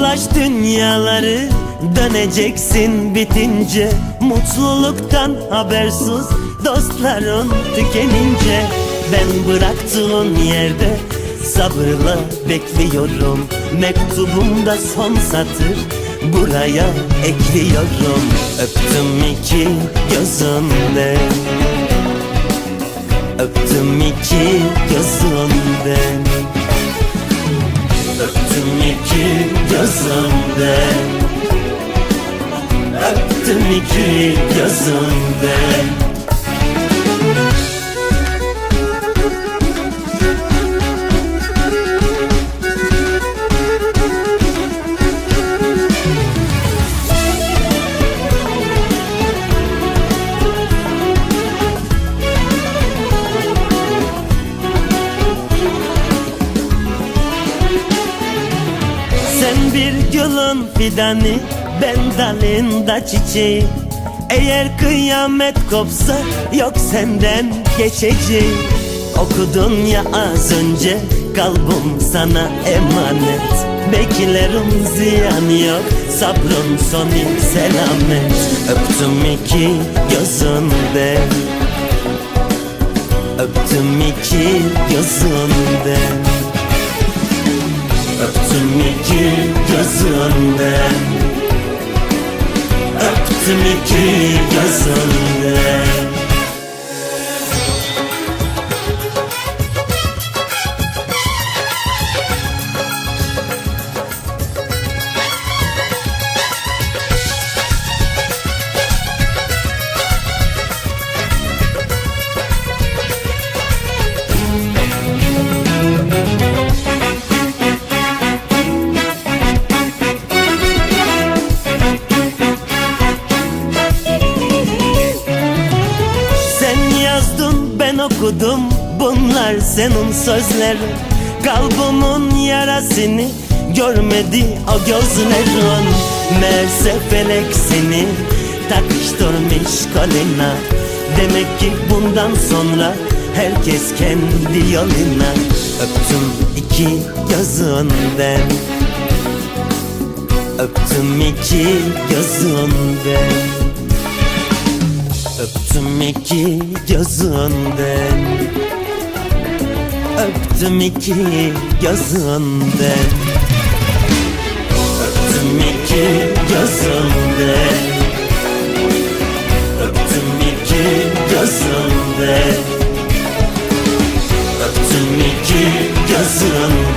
Dolaş dünyaları döneceksin bitince. Mutluluktan habersiz dostların tükenince. Ben bıraktığın yerde sabırla bekliyorum. Mektubumda son satır buraya ekliyorum. Öptüm iki gözünden Öptüm iki gözünden Öptüm iki gözünden Öptüm iki gözünden Sen bir gülün fidanı Ben dalında çiçeği. Eğer kıyamet kopsa Yok senden geçeceği Okudun ya az önce Kalbim sana emanet. Beklerim ziyan yok Sabrın sonu selamet. Öptüm iki gözünden Öptüm iki gözünden Öptüm iki gözünden Öptüm iki gözünden okudum Bunlar senin sözlerin. Kalbimin yarasını Görmedi o gözlerin Meğerse felek seni Takıştırmış koluna Demek ki bundan sonra Herkes kendi yoluna. Öptüm iki gözünden. Öptüm iki gözünden Öptüm iki gözünden. Öptüm iki gözünden. Öptüm iki gözünden. Öptüm iki gözünden. Öptüm iki gözünden